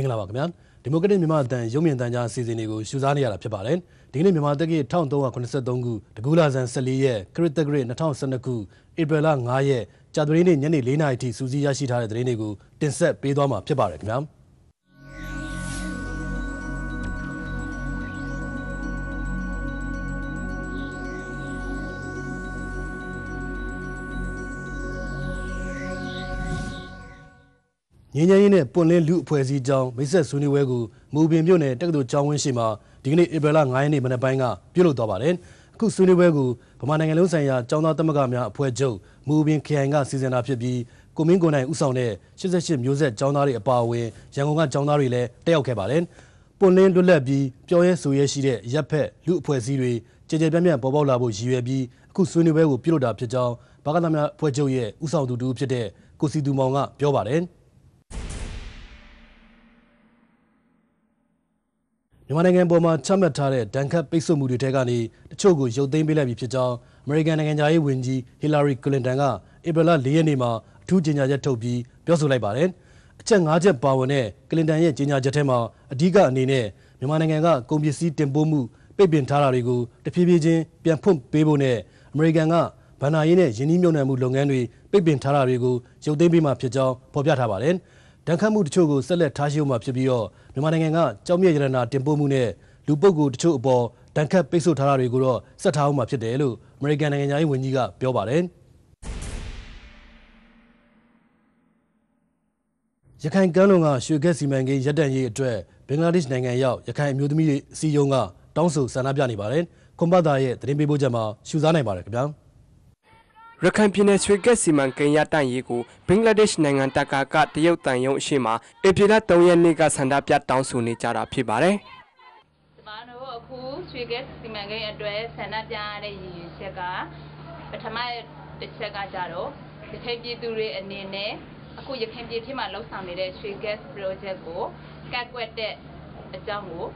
င်္ဂလာပါခင်ဗျာဒီမိုကရက်တစ်မြန်မာအသံရုံးမြင့်တန်းကြားအစီအစဉ်တွေကိုရှုစားနေရတာဖြစ်ပါတယ်ဒီကနေ့မြန်မာတက္ကီ1383ခုတကူလာဇန်14ရက်ခရစ်တဂရစ်2012ခုဧပြီလ9ရက်ကြာသပတေးနေ့ညနေ4နာရီထိစူးစီးရရှိထားတဲ့သတင်းတွေကိုတင်ဆက်ပေးသွားမှာဖြစ်ပါတယ်ခင်ဗျာ ငင်းငင်းရေးနဲ့ပွန်လင်းလူအဖွဲ့အစည်းကြောင်းမိတ်ဆက်ဆွေးနွေးပွဲကိုမူပင်မြို့နယ်တက္ကသိုလ်ကျောင်းဝင်းရှိမှာဒီကနေ့ဧပြီလ9ရက်နေ့မနက်ပိုင်းကပြုလုပ်သွားပါတယ်။အခုဆွေးနွေးပွဲကိုဗမာနိုင်ငံလုံးဆိုင်ရာကျောင်းသားသမဂ္ဂများအဖွဲ့ချုပ်မူပင်ခရိုင်ကစီစဉ်တာဖြစ်ပြီးကိုမင်းကိုနိုင်ဦးဆောင်တဲ့88မျိုးဆက်ကျောင်းသားတွေအပါအဝင်ရန်ကုန်ကကျောင်းသားတွေလည်းတက်ရောက်ခဲ့ပါတယ်။ပွန်လင်းလွတ်လပ်ပြီးပျော်ရဲဆိုရဲရှိတဲ့ရပ်ဖက်လူအဖွဲ့အစည်းတွေကြည်ကြဲပြန့်ပြန့်ပေါ်ပေါက်လာဖို့ရည်ရွယ်ပြီးအခုဆွေးနွေးပွဲကိုပြုလုပ်တာဖြစ်ကြောင်းဘာကသမများအဖွဲ့ချုပ်ရဲ့ဦးဆောင်သူတူဖြစ်တဲ့ကိုစီသူမောင်ကပြောပါတယ်။ မြန်မာနိုင်ငံပေါ်မှာချမှတ်ထားတဲ့ဒဏ်ခတ်ပိတ်ဆို့မှုတွေထဲကနေတချို့ကိုရုပ်သိမ်းပေးလိုက်ပြီဖြစ်ကြောင်းအမေရိကန်နိုင်ငံသားရေးဝန်ကြီးဟီလာရီကလင်တန်ကဧပြီလ၄ရက်နေ့မှာအထူးကြေညာချက်ထုတ်ပြီးပြောဆိုလိုက်ပါတယ်။အချက်၅ချက်ပါဝင်တဲ့ကလင်တန်ရဲ့ကြေညာချက်ထဲမှာအဓိကအနေနဲ့မြန်မာနိုင်ငံကကုန်ပစ္စည်းတင်ပို့မှုပိတ်ပင်ထားတာတွေကိုတဖြည်းဖြည်းချင်းပြန်ဖွင့်ပေးဖို့နဲ့အမေရိကန်ကဗန္နာရေးနဲ့ယင်းနှိမ့်မြုံနယ်မှုလုပ်ငန်းတွေပိတ်ပင်ထားတာတွေကိုရုပ်သိမ်းပေးမှဖြစ်ကြောင်းဖော်ပြထားပါတယ်။ ဒဏ်ခတ်မှုတချို့ကိုဆက်လက်ထားရှိအောင်မှာဖြစ်ပြီးတော့မြန်မာနိုင်ငံကကြောက်မြက်ရတနာတင်ပို့မှုနဲ့လူပုဂ္ဂိုလ်တချို့အပေါ်ဒဏ်ခတ်ပိတ်ဆို့ထားတာတွေကိုတော့ဆက်ထားအောင်မှာဖြစ်တယ်လို့အမေရိကန်နိုင်ငံသားရေးဝန်ကြီးကပြောပါတယ်ရခိုင်ကမ်းလွန်ကရွှေကက်စီမံကိန်းရပ်တန့်ရေးအတွက်ဘင်္ဂလားဒေ့ရှ်နိုင်ငံရောက်ရခိုင်အမျိုးသမီးတွေအစည်းအရုံးကတောင်းဆိုဆန္ဒပြနေပါတယ်။ခွန်ပတ်သားရဲ့သတင်းပေးပို့ချက်မှာရှုစားနိုင်ပါတယ်ခင်ဗျာ။ ရခိုင်ပြည်နယ်ရွှေကက်စီမံကိန်းရတန့်ရေးကိုဘင်္ဂလားဒေ့ရှ်နိုင်ငံတကာကတရုတ်တန်ယုံအရှိမဧပြီလ3ရက်နေ့ကဆန္ဒပြတောင်းဆိုနေကြတာဖြစ်ပါတယ်။ကျမတို့အခုရွှေကက်စီမံကိန်းအတွက်ဆန္ဒပြရတဲ့ရည်ရွယ်ချက်ကပထမတစ်ချက်ကကြတော့ရခိုင်ပြည်သူတွေအနေနဲ့အခုရခိုင်ပြည်ဖြစ်မှာလှုပ်ဆောင်နေတဲ့ရွှေကက် project ကိုကတ်ကွက်တဲ့အကြောင်းကို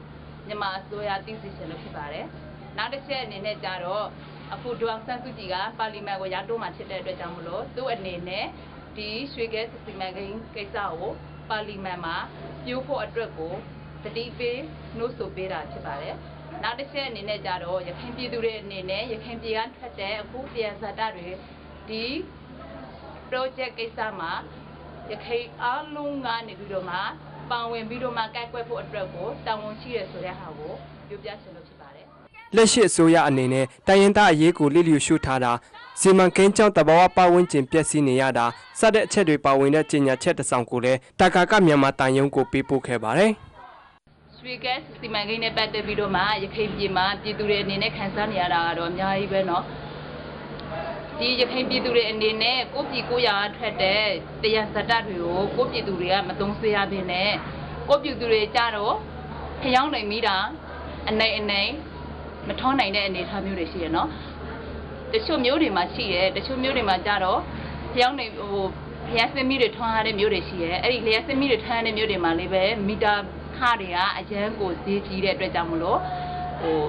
မြန်မာအစိုးရသိသိရှင်လို့ဖြစ်ပါတယ်။နောက်တစ်ချက်အနေနဲ့ကြတော့ အခုဒေါအောင်ဆန်းစုကြည်ကပါလီမန်ကိုရတိုးမှဖြစ်တဲ့အတွက်ကြောင့်မလို့သူ့အနေနဲ့ဒီရွှေကဲစီမံကိန်းကိစ္စကိုပါလီမန်မှာပြိုးဖို့အတွက်ကိုတတိပေးနှိုးဆိုပေးတာဖြစ်ပါတယ်။နောက်တစ်ချက်အနေနဲ့ကြတော့ရခိုင်ပြည်သူတွေအနေနဲ့ရခိုင်ပြည်ကထွက်တဲ့အခုပြန်ဇာတာတွေဒီ project ကိစ္စမှာရခိုင်အားလုံးကနေပြီးတော့မှပါဝင်ပြီးတော့မှကဲကွက်ဖို့အတွက်ကိုတာဝန်ရှိရဆိုတဲ့ဟာကိုပြောပြချင်လို့ဖြစ်ပါတယ် လက်ရှိအစိုးရအနေနဲ့တိုင်းရင်းသားအရေးကိုလစ်လျူရှုထားတာစီမံကိန်းကြောင့်တဘာဝပတ်ဝန်းကျင်ပျက်စီးနေရတာစတဲ့အချက်တွေပါဝင်တဲ့ကြေညာချက်တစ်စောင်ကိုလည်းတာကာကမြန်မာတန်ယုံကိုပေးပို့ခဲ့ပါတယ်။ရွှေကက်စီမံကိန်းနဲ့ပတ်သက်ပြီးတော့မှရခိုင်ပြည်မှာပြည်သူတွေအနေနဲ့ခံစားနေရတာကတော့အများကြီးပဲเนาะ။ဒီရခိုင်ပြည်သူတွေအနေနဲ့ကိုပြည်ကိုရာထွက်တဲ့တရားစတတွေကိုကိုပြည်သူတွေကမသုံးဆွေးရဘဲနဲ့ကိုပြည်သူတွေကြတော့ဖျောင်းနိုင်မိတာအနေအနေ မထောနိုင်တဲ့အနေအထားမျိုးတွေရှိရနော်တချို့မျိုးတွေမှာရှိရဲတချို့မျိုးတွေမှာကြတော့ဖျောင်းနေဟိုလျှက်စမီတွေထွန်းရတဲ့မျိုးတွေရှိရဲအဲ့ဒီလျှက်စမီတွေထွန်းရတဲ့မျိုးတွေမှာလည်းပဲမီတာခတွေကအရန်ကိုဈေးကြီးတဲ့အတွက်ကြောင့်မလို့ဟို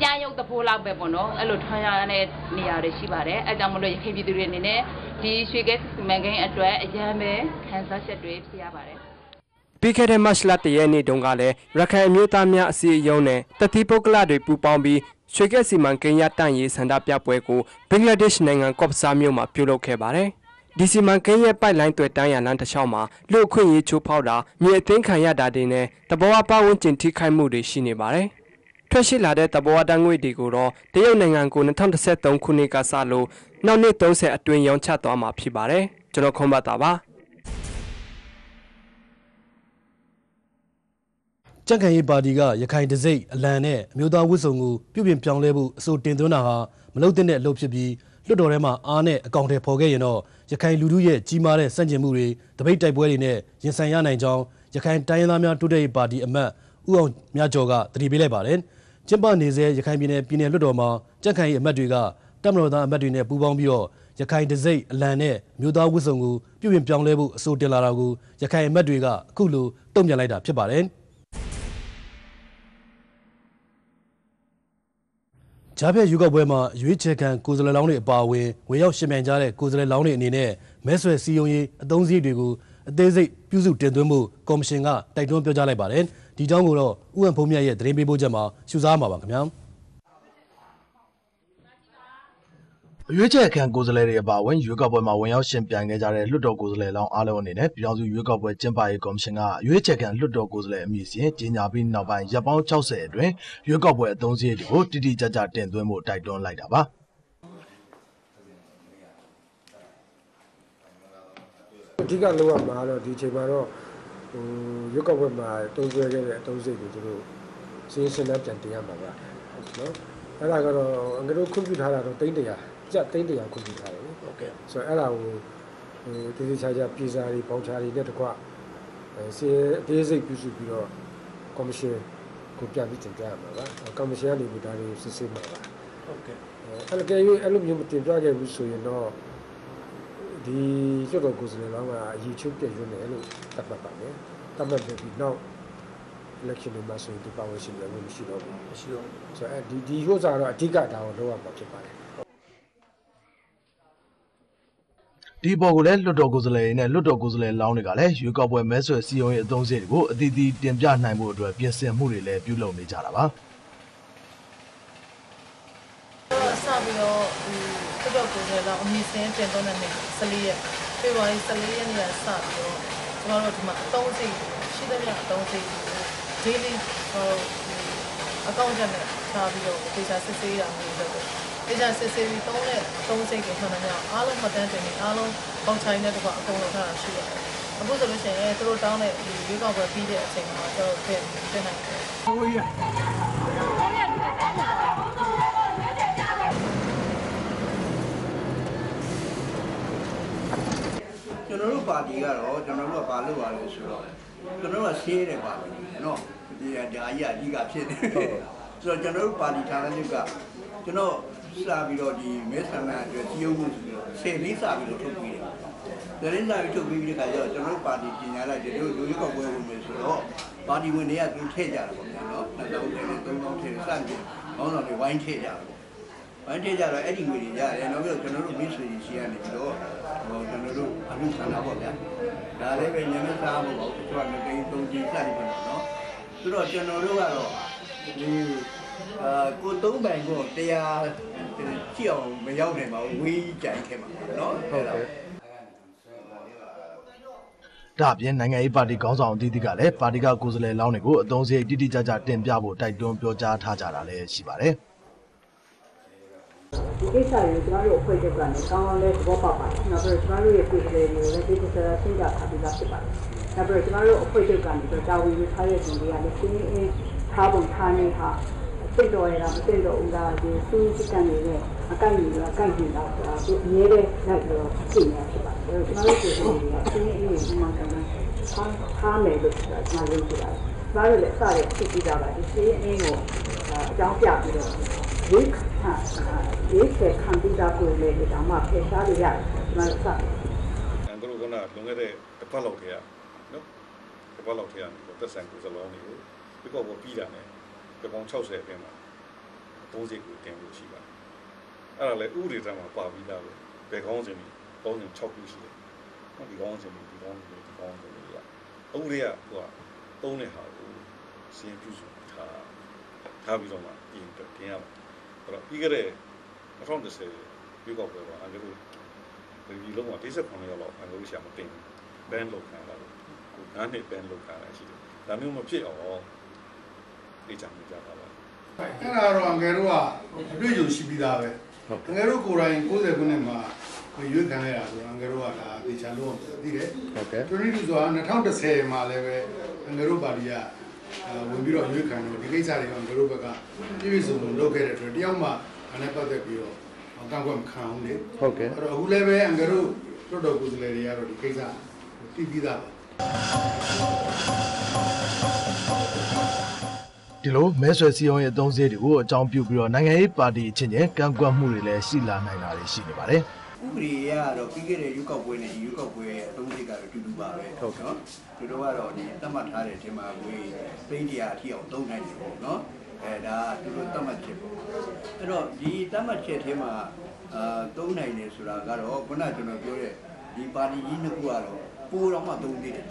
ပြရုပ်တဖိုးလောက်ပဲပေါ့နော်အဲ့လိုထွန်းရတဲ့နေရာတွေရှိပါတယ်အဲကြောင့်မလို့ရခိုင်ပြည်သူတွေအနေနဲ့ဒီရွှေကဲစီမံကိန်းအတွက်အရန်ပဲခန်းစားချက်တွေဖြစ်ရပါတယ် ပြီးခဲ့တဲ့မတ်လတရက်နေ့တုန်းကလည်းရခိုင်အမျိုးသားများအစည်းအရုံးနဲ့တတိပုဂ္ဂလတွေပူးပေါင်းပြီးရွှေကက်စီမံကိန်းရတန့်ရေးဆန္ဒပြပွဲကိုဘင်္ဂလားဒေ့ရှ်နိုင်ငံကော့ပဆာမြို့မှာပြုလုပ်ခဲ့ပါတယ်။ဒီစီမံကိန်းရဲ့ပိုက်လိုင်းတွေတန်းရလမ်းတစ်လျှောက်မှာလူအခွင့်အရေးချိုးဖောက်တာမြေအသိမ်းခံရတာတွေနဲ့တဘောအပဝန်းကျင်ထိခိုက်မှုတွေရှိနေပါတယ်။ထွက်ရှိလာတဲ့တဘောတန်းငွေတွေကိုတော့တရုတ်နိုင်ငံကို2013ခုနှစ်ကစလို့နောက်နှစ်30အတွင်းရောင်းချသွားမှာဖြစ်ပါတယ်။ကျွန်တော်ခွန်ပတ်တာပါ။ ကြက်ခံရေးပါတီကရခိုင်တစိမ့်အလံနဲ့အမျိုးသားဝတ်စုံကိုပြုပြင်ပြောင်းလဲဖို့အဆိုတင်သွင်းတာဟာမလုပ်တဲ့အလုပ်ဖြစ်ပြီးလွှတ်တော်ထဲမှာအားနဲ့အကောင့်တွေဖော်ခဲ့ရင်တော့ရခိုင်လူထုရဲ့ကြီးမားတဲ့စန့်ကျင်မှုတွေတပိတ်တိုက်ပွဲတွေနဲ့ရင်ဆိုင်ရနိုင်ကြောင်းရခိုင်တိုင်းရင်းသားများတိုးတက်ရေးပါတီအမတ်ဦးအောင်မြကျော်ကတတိပေးလိုက်ပါတယ်။ကျင်းပနေစေရခိုင်ပြည်နယ်ပြည်နယ်လွှတ်တော်မှာကြက်ခံရေးအမတ်တွေကတပ်မတော်သားအမတ်တွေနဲ့ပူးပေါင်းပြီးတော့ရခိုင်တစိမ့်အလံနဲ့မြို့သားဝတ်စုံကိုပြုပြင်ပြောင်းလဲဖို့အဆိုတင်လာတာကိုရခိုင်အမတ်တွေကအခုလိုတုံ့ပြန်လိုက်တာဖြစ်ပါတယ်။ ကြားဖြတ်ရွေးကောက်ပွဲမှာရွေးချယ်ခံကိုယ်စားလှယ်လောင်းတွေအပါအဝင်ဝင်ရောက်ရှင်ပြိုင်ကြတဲ့ကိုယ်စားလှယ်လောင်းတွေအနေနဲ့မဲဆွယ်စည်းရုံးရေးအသုံးစရိတ်တွေကိုအသေးစိတ်ပြုစုတင်သွင်းမှုကော်မရှင်ကတိုက်တွန်းပြောကြားလိုက်ပါတယ်ဒီကြောင်းကိုတော့ဥပ္ပံဖုံးမြတ်ရဲ့သတင်းပေးပို့ချက်မှာရှုစားမှာပါခင်ဗျာ ရွေးချယ်ခံကိုယ်စားလှယ်တွေအပါအဝင်ရွေးကောက်ပွဲမှာဝင်ရောက်ရှင်ပြိုင်ခဲ့ကြတဲ့လွှတ်တော်ကိုယ်စားလှယ်လောင်းအားလုံးအနေနဲ့ပြည်ထောင်စုရွေးကောက်ပွဲကျင်းပရေးကော်မရှင်ကအရွေးချယ်ခံလွှတ်တော်ကိုယ်စားလှယ်အမည်စီရင်ကြီးညာပြီးနောက်ပိုင်းရပ်ပေါင်း60အတွင်းရွေးကောက်ပွဲအသုံးစရိတ်တွေကိုတိတိကျကျတင်သွင်းဖို့တိုက်တွန်းလိုက်တာပါအဓိကလောက်ရမှာတော့ဒီအချိန်မှာတော့ဟိုရုပ်ကဝက်မှာတုံးဆွဲခဲ့တဲ့အတုံးစိတ်ကိုသူတို့စင်းစင်းနဲ့ပြန်တင်ရမှာပါနော်အဲ့ဒါကတော့အင်္ဂလိပ်ခွင့်ပြုထားတာတော့တိန်းတရာ ကြက်တိန်းတရာခွင့်ပြုထားတယ်ဟုတ်ကဲ့ဆိုတော့အဲ့ဒါကိုဟိုတိတိကျကျပြည်စာတွေပေါင်းချာတွေနဲ့တကွအဲစီအသေးစိတ်ပြုစုပြီးတော့ကော်မရှင်ကိုပြန်ပြီးတင်ပြရမှာပါကော်မရှင်ကနေပြီးဒါတွေကိုစစ်ဆေးမှာပါဟုတ်ကဲ့အဲ့လိုကဲ၍အဲ့လိုမျိုးမတင်ပြခဲ့ဘူးဆိုရင်တော့ဒီကျွတ်တော်ကိုယ်စားလှယ်လောင်းကအရေးချုပ်ပြည့်ရွနေလို့တတ်မှတ်ပါမယ်တတ်မှတ်ပြီးနောက် election တွေမှာဆိုရင်ဒီ power ရှိတယ်လို့မရှိတော့ဘူးမရှိတော့ဆိုတော့အဲဒီဒီဟိုစားတော့အဓိကဒါကိုလုပ်ရမှာဖြစ်ပါတယ် ဒီပေါ်ကိုလည်းလွှတ်တော်ကိုယ်စားလှယ်တွေနဲ့လွှတ်တော်ကိုယ်စားလှယ်လောင်းတွေကလည်းရွေးကောက်ပွဲမဲဆွယ်စည်းရုံးရေးအသုံးစရိတ်တွေကိုအသီးသီးတင်ပြနိုင်မှုအတွက်ပြင်ဆင်မှုတွေလည်းပြုလုပ်နေကြတာပါတော့စပြီးတော့ဒီတော်တော်ကိုယ်စားလောက်အမည်စင်းတင်သွင်းတဲ့နေ့14ရက်ဖေဖော်ဝါရီ14ရက်နေ့ကစပြီးတော့ကျွန်တော်တို့ဒီမှာအသုံးစိတ်ရှိသမျှအသုံးစိတ်ကို daily ဟိုအကောင့်ချက်နဲ့ထားပြီးတော့ဒေတာစစ်ဆေးတာမျိုးလုပ်တယ် ဒေတာစစ်ဆေးပြီးသုံးတဲ့အသုံးစိတ်ကိုမှန်တယ်များအားလုံးမှတ်တမ်းတင်နေအားလုံးပေါချိုင်းတဲ့တော့အကုန်လုံးထားတာရှိရတယ်အခုဆိုလို့ရှိရင်သူတို့တောင်းတဲ့ဒီရွေးကောက်ပွဲပြီးတဲ့အချိန်မှာကျွန်တော်ထည့်တင်နိုင်တယ်ကျွန်တော်တို့ပါတီကတော့ကျွန်တော်တို့ကဘာလုပ်ရလဲဆိုတော့ကျွန်တော်တို့ကရှင်းတယ်ပါတီနော်ဒီဒါကြီးအကြီးကဖြစ်နေဆိုတော့ကျွန်တော်တို့ပါတီဌာနချုပ်ကကျွန်တော် စပြီးတော့ဒီမဲဆန္ဒအတွက်ကြီးရုံးမှုဆိုပြီးတော့ဆယ်လေးစပြီးတော့ထုတ်ပြီးတယ်။ဒါလေးစပြီးထုတ်ပြီးတဲ့ခါကျတော့ကျွန်တော်တို့ပါတီပြင်ညာလိုက်တယ်တို့လူရုပ်ကပွဲဝင်မယ်ဆိုတော့ပါတီဝင်တွေကသူထည့်ကြတာပေါ့ဗျာနော်။နှစ်သောင်းထည့်တယ်သုံးသောင်းထည့်တယ်စသည်ဘောင်းတော်တွေဝိုင်းထည့်ကြတာပေါ့။ဝိုင်းထည့်ကြတော့အဲ့ဒီငွေတွေရတယ်နောက်ပြီးတော့ကျွန်တော်တို့မိတ်ဆွေတွေရှိရနေပြီးတော့ဟိုကျွန်တော်တို့အမှုဆန္ဒပေါ့ဗျာ။ဒါလည်းပဲညနေစားဖို့ပေါ့သူကငကိန်းသုံးကြီးစသည်ပေါ့နော်။ဆိုတော့ကျွန်တော်တို့ကတော့ဒီ အာကိုသုံးပိုင်ကိုတရားကြည့်အောင်မရောက်နိုင်ပါဘူးဝေးကြိုင်ခဲ့မှာပေါ့နော်ဟုတ်ကဲ့ဒါအပြင်နိုင်ငံရေးပါတီခေါင်းဆောင်အသီးသီးကလည်းပါတီကကိုယ်စားလှယ်လောင်းတွေကိုအသုံးစရိတ်တိတိကျကျတင်ပြဖို့တိုက်တွန်းပြောကြားထားကြတာလည်းရှိပါတယ်ဒီကိစ္စကိုကျွန်တော်တို့အဖွဲ့ချုပ်ကနေကောင်းကောင်းလေးသဘောပေါက်ပါတယ်။နောက်ပြီးတော့ကျွန်တော်တို့ရဲ့ပြည်သူတွေကိုလည်းဒီကိစ္စဆင်းကြထားပြီးသားဖြစ်ပါတယ်။နောက်ပြီးတော့ကျွန်တော်တို့အဖွဲ့ချုပ်ကနေတော့တာဝန်ယူထားတဲ့သူတွေကလည်းရှင်းရှင်းထားပုံထားနေဟာ စိတ်တော်ရတာမစိတ်တော်ဦးလားဒီသူစိတ်ကနေလည်းအကိုက်ကြီးတော့အကိုက်ကြီးတော့ဆိုတာသူအမြဲတမ်းလိုက်ပြီးတော့ပြင်ရဖြစ်ပါတယ်။ကျွန်တော်တို့ပြည်သူတွေကရှင်းရှင်းလေးဒီမှာကလည်းထားထားမယ်လို့ကျွန်တော်တို့ပြောပါတယ်။ကျွန်တော်တို့လည်းအစရဖြစ်ပြီးသားပါဒီရှင်းအင်းကိုအကြောင်းပြပြီးတော့ဝိခါဝိခေခံပြီးသားကိုလည်းဒီတော့မှဖယ်ရှားလို့ရတယ်ကျွန်တော်စတယ်အဲတို့ကလွန်ခဲ့တဲ့တစ်ပတ်လောက်ထဲကနော်တစ်ပတ်လောက်ထဲကနေသက်ဆိုင်ကိုစလုံးတွေကိုဒီကောပေါ်ပြီးတာနဲ့ ဒီပေါင်း60အတွင်းမှာသုံးစိတ်ကိုတင်လို့ရှိပါတယ်အဲ့ဒါလည်းဥပဒေတမ်းမှာပါပြီးသားပဲဘယ်ကောင်းစင်ပြီးကောင်းစင်6ခုရှိတယ်နော်ဒီကောင်းစင်ပြီးဒီကောင်းစင်ပြီးဒီကောင်းစင်ပြီးကဥပဒေကဟိုကသုံးတဲ့ဟာကိုစီရင်ပြုစုထားထားပြီးတော့မှပြင်တင်ရမှာအဲ့တော့ပြီးခဲ့တဲ့2010ရွေးကောက်ပွဲမှာအန်ဂလုဒီလုံးဝ49ရောက်လောက်အန်ဂလုရှာမတင်ဘန်လောက်ခံလာလို့ကို9နှစ်ဘန်လောက်ခံလာရှိတယ်ဒါမျိုးမဖြစ်အောင် ဒီချမ်းကြတာပါအဲ့ဒါတော့ငယ်တို့ကအတွေ့အကြုံရှိပြီးသားပဲငယ်တို့ကိုယ်တိုင်60ခုနှစ်မှာရွေးခံရတာဆိုတော့ငယ်တို့ကဒါတေချာလို့သိတယ်ဟုတ်ကဲ့တူရီတူဆိုတာ2010မှာလည်းပဲငယ်တို့ပါတီကဝင်ပြီးတော့ရွေးခံတော့ဒီကိစ္စတွေကငယ်တို့ဘက်ကပြည့်ပြည့်စုံစုံလုပ်ခဲ့တဲ့အတွက်တယောက်မှအနဲ့ပတ်သက်ပြီးတော့ကန့်ကွက်မခံဘူးလေဟုတ်ကဲ့အဲ့တော့အခုလည်းပဲငယ်တို့တော်တော်ကိုယ်စားလှယ်တွေကတော့ဒီကိစ္စသိပြီးသားပါ ဒီလိုမဲဆွယ်စည်းရုံးရေးအသုံးစရိတ်တွေကိုအကြောင်းပြုပြီးတော့နိုင်ငံရေးပါတီအချင်းချင်းကန့်ကွက်မှုတွေလည်းရှိလာနိုင်တာတွေရှိနေပါတယ်ဥပဒေရကတော့ပြီးခဲ့တဲ့ရွေးကောက်ပွဲနဲ့ဒီရွေးကောက်ပွဲရဲ့အသုံးစိတ်ကတော့တူတူပါပဲဟုတ်နော်သူတို့ကတော့ဒီသတ်မှတ်ထားတဲ့တင်မှာဝေးသိန်းတရားအထိအောင်သုံးနိုင်တယ်ပေါ့နော်အဲဒါကသူတို့သတ်မှတ်ချက်ပေါ့အဲ့တော့ဒီသတ်မှတ်ချက်ထဲမှာအာသုံးနိုင်တယ်ဆိုတာကတော့ခုနကကျွန်တော်ပြောတဲ့ဒီပါတီကြီးနှစ်ခုကတော့ ပိုးတော့မှသုံးသေးတယ်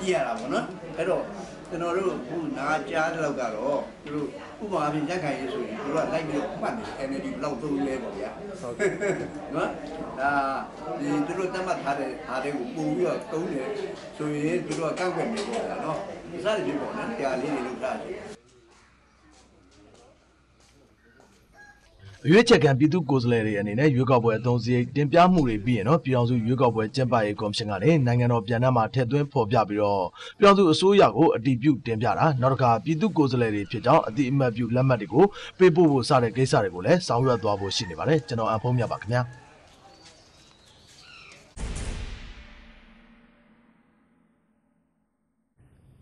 ကြည့်ရတာပေါ့နော်အဲ့တော့ကျွန်တော်တို့ခုနားကြားတဲ့လောက်ကတော့သူတို့ဥပမာအပြင်ရက်ခိုင်ရေးဆိုရင်သူတို့ကလိုက်ပြီးတော့မှတ်နေ NLD ဘယ်လောက်သုံးလဲပေါ့ဗျာနော်ဒါဒီသူတို့တတ်မှတ်ထားတဲ့အားတွေကိုပုံပြီးတော့သုံးတယ်ဆိုရင်သူတို့ကကောက်ွယ်နေပေါ့ဗျာနော်ဒီစားတွေပေါ့နော်တရားလေးတွေလုပ်ထားတယ် ရွေးချယ်ခံပြည်သူ့ကိုယ်စားလှယ်တွေအနေနဲ့ရွေးကောက်ပွဲအသုံးစရိတ်တင်ပြမှုတွေပြီးရင်တော့ပြည်အောင်စုရွေးကောက်ပွဲကျင်းပရေးကော်မရှင်ကနေနိုင်ငံတော်ပြန်နှံ့မှာထည့်သွင်းဖော်ပြပြီးတော့ပြည်အောင်စုအစိုးရကိုအတည်ပြုတင်ပြတာနောက်တစ်ခါပြည်သူ့ကိုယ်စားလှယ်တွေဖြစ်ကြောင်းအတိအမှတ်ပြုလက်မှတ်တွေကိုပေးပို့ဖို့စတဲ့ကိစ္စတွေကိုလည်းဆောင်ရွက်သွားဖို့ရှိနေပါတယ်ကျွန်တော်အဖုံးမြတ်ပါခင်ဗျာ